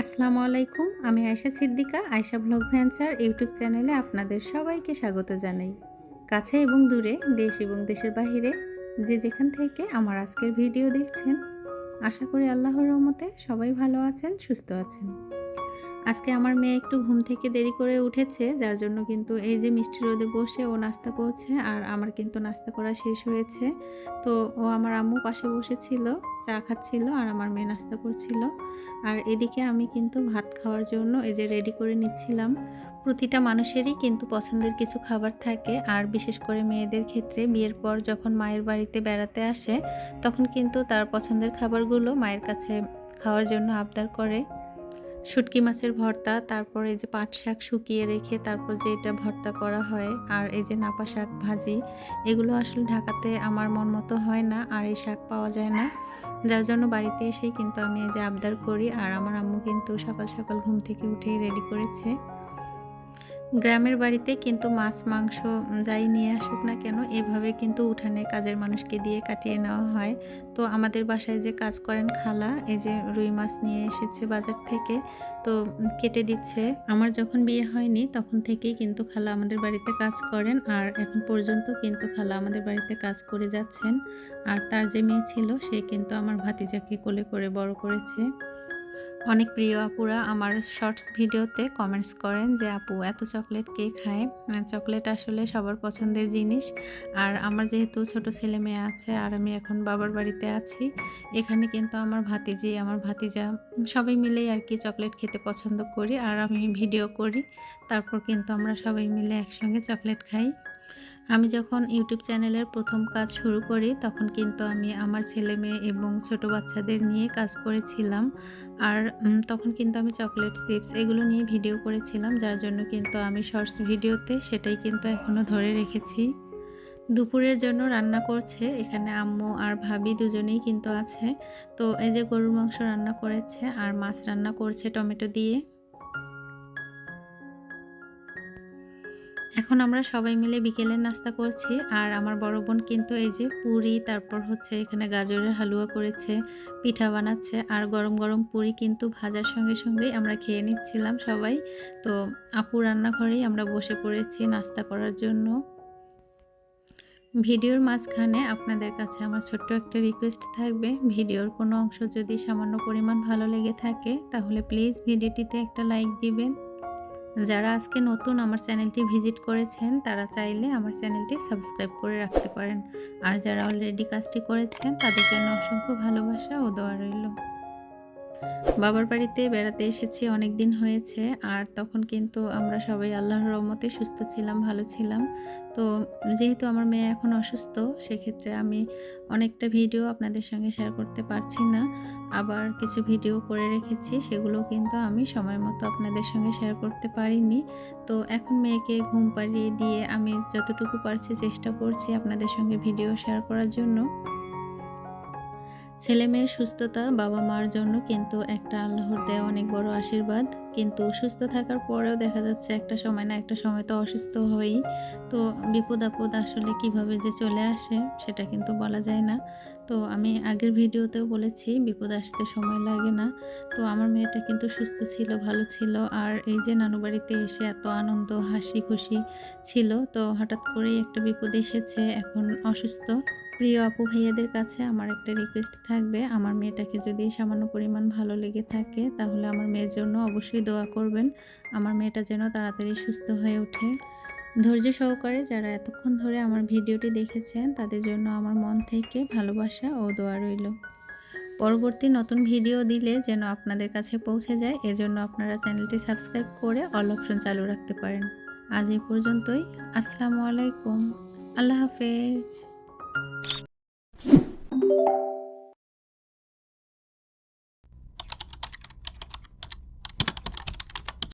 আসসালামু আলাইকুম, আমি আয়শা সিদ্দিকা, আয়শা ব্লগ ভ্যান্সার ইউটিউব চ্যানেলে আপনাদের সবাইকে স্বাগত জানাই। কাছে এবং দূরে, দেশ এবং দেশের বাহিরে, যে যেখান থেকে আমার আজকের ভিডিও দেখছেন, আশা করি আল্লাহর রহমতে সবাই ভালো আছেন, সুস্থ আছেন। আজকে আমার মেয়ে একটু ঘুম থেকে দেরি করে উঠেছে, যার জন্য কিন্তু এই যে মিষ্টি রোদে বসে ও নাস্তা করছে আর আমার কিন্তু নাস্তা করা শেষ হয়েছে। তো ও আমার আম্মু পাশে বসেছিল, চা খাচ্ছিল আর আমার মেয়ে নাস্তা করছিল। আর এদিকে আমি কিন্তু ভাত খাওয়ার জন্য এই যে রেডি করে নিচ্ছিলাম। প্রতিটা মানুষেরই কিন্তু পছন্দের কিছু খাবার থাকে আর বিশেষ করে মেয়েদের ক্ষেত্রে বিয়ের পর যখন মায়ের বাড়িতে বেড়াতে আসে, তখন কিন্তু তার পছন্দের খাবারগুলো মায়ের কাছে খাওয়ার জন্য আবদার করে। শুটকি মাছের ভর্তা, তারপর এই যে পাট শাক শুকিয়ে রেখে তারপর যে এটা ভর্তা করা হয়, আর এই যে নাপা শাক ভাজি, এগুলো আসলে ঢাকাতে আমার মন মতো হয় না, আর এই শাক পাওয়া যায় না। যার জন্য বাড়িতে এসেই কিন্তু আমি এই যে আবদার করি, আর আমার আম্মু কিন্তু সকাল সকাল ঘুম থেকে উঠেই রেডি করেছে। গ্রামের বাড়িতে কিন্তু মাছ, মাংস যাই নিয়ে আসুক না কেন, এভাবে কিন্তু উঠানে কাজের মানুষকে দিয়ে কাটিয়ে নেওয়া হয়। তো আমাদের বাসায় যে কাজ করেন খালা, এই যে রুই মাছ নিয়ে এসেছে বাজার থেকে, তো কেটে দিচ্ছে। আমার যখন বিয়ে হয়নি, তখন থেকেই কিন্তু খালা আমাদের বাড়িতে কাজ করেন, আর এখন পর্যন্ত কিন্তু খালা আমাদের বাড়িতে কাজ করে যাচ্ছেন। আর তার যে মেয়ে ছিল, সে কিন্তু আমার ভাতিজাকে কোলে করে বড় করেছে। অনেক প্রিয় আপুরা আমার শর্টস ভিডিওতে কমেন্টস করেন যে, আপু, এত চকলেট কে খায়? চকলেট আসলে সবার পছন্দের জিনিস। আর আমার যেহেতু ছোট ছেলে মেয়ে আছে, আর আমি এখন বাবার বাড়িতে আছি, এখানে কিন্তু আমার ভাতিজি, আমার ভাতিজা, সবাই মিলেই আর কি চকলেট খেতে পছন্দ করি। আর আমি ভিডিও করি, তারপর কিন্তু আমরা সবাই মিলে একসঙ্গে চকলেট খাই। আমি যখন ইউটিউব চ্যানেলের প্রথম কাজ শুরু করি, তখন কিন্তু আমি আমার ছেলে মেয়ে এবং ছোট বাচ্চাদের নিয়ে কাজ করেছিলাম। আর তখন কিন্তু আমি চকলেট চিপস এগুলো নিয়ে ভিডিও করেছিলাম, যার জন্য কিন্তু আমি শর্টস ভিডিওতে সেটাই কিন্তু এখনও ধরে রেখেছি। দুপুরের জন্য রান্না করছে, এখানে আম্মু আর ভাবি দুজনেই কিন্তু আছে। তো এই যে গরুর মাংস রান্না করেছে আর মাছ রান্না করছে টমেটো দিয়ে। এখন আমরা সবাই মিলে বিকেলের নাস্তা করছি আর আমার বড় বোন কিন্তু এই যে পুরি, তারপর হচ্ছে এখানে গাজরের হালুয়া করেছে, পিঠা বানাচ্ছে আর গরম গরম পুরি কিন্তু ভাজার সঙ্গে সঙ্গেই আমরা খেয়ে নিচ্ছিলাম সবাই। তো আপু রান্নাঘরেই আমরা বসে পড়েছি নাস্তা করার জন্য। ভিডিওর মাঝখানে আপনাদের কাছে আমার ছোট্ট একটা রিকোয়েস্ট থাকবে। ভিডিওর কোনো অংশ যদি সামান্য পরিমাণ ভালো লেগে থাকে, তাহলে প্লিজ ভিডিওটিতে একটা লাইক দিবেন। যারা আজকে নতুন আমার চ্যানেলটি ভিজিট করেছেন, তারা চাইলে আমার চ্যানেলটি সাবস্ক্রাইব করে রাখতে পারেন। আর যারা অলরেডি কাজটি করেছেন, তাদের জন্য অসংখ্য ভালোবাসা ও দোয়া রইল। বাবার বাড়িতে বেড়াতে এসেছি অনেক দিন হয়েছে, আর তখন কিন্তু আমরা সবাই আল্লাহর রহমতে সুস্থ ছিলাম, ভালো ছিলাম। তো যেহেতু আমার মেয়ে এখন অসুস্থ, সেক্ষেত্রে আমি অনেকটা ভিডিও আপনাদের সঙ্গে শেয়ার করতে পারছি না। আবার কিছু ভিডিও করে রেখেছি, সেগুলো কিন্তু আমি সময় মতো আপনাদের সঙ্গে শেয়ার করতে পারিনি। তো এখন মেয়েকে ঘুম পাড়িয়ে দিয়ে আমি যতটুকু পারছি চেষ্টা করছি আপনাদের সঙ্গে ভিডিও শেয়ার করার জন্য। ছেলে মেয়ের সুস্থতা বাবা মার জন্য কিন্তু একটা আল্লাহর দেয়া অনেক বড় আশীর্বাদ। কিন্তু সুস্থ থাকার পরেও দেখা যাচ্ছে একটা সময় না একটা সময় তো অসুস্থ হই তো বিপদ আপদ আসলে কীভাবে যে চলে আসে সেটা কিন্তু বলা যায় না। তো আমি আগের ভিডিওতেও বলেছি বিপদ আসতে সময় লাগে না। তো আমার মেয়েটা কিন্তু সুস্থ ছিল, ভালো ছিল আর এই যে নানু বাড়িতে এসে এত আনন্দ, হাসি খুশি ছিল। তো হঠাৎ করেই একটা বিপদ এসেছে, এখন অসুস্থ। প্রিয় আপু ভাইয়াদের কাছে আমার একটা রিকোয়েস্ট থাকবে। আমার মেয়েটাকে যদি সামান্য পরিমাণ ভালো লেগে থাকে তাহলে আমার মেয়ের জন্য অবশ্যই দোয়া করবেন। আমার মেয়েটা যেন তাড়াতাড়ি সুস্থ হয়ে ওঠে। ধৈর্য সহকারে যারা এতক্ষণ ধরে আমার ভিডিওটি দেখেছেন, তাদের জন্য আমার মন থেকে ভালোবাসা ও দোয়া রইল। পরবর্তী নতুন ভিডিও দিলে যেন আপনাদের কাছে পৌঁছে যায়, এজন্য আপনারা চ্যানেলটি সাবস্ক্রাইব করে অল অপশন চালু রাখতে পারেন। আজ এই পর্যন্তই। আসসালামু আলাইকুম। আল্লাহ হাফেজ।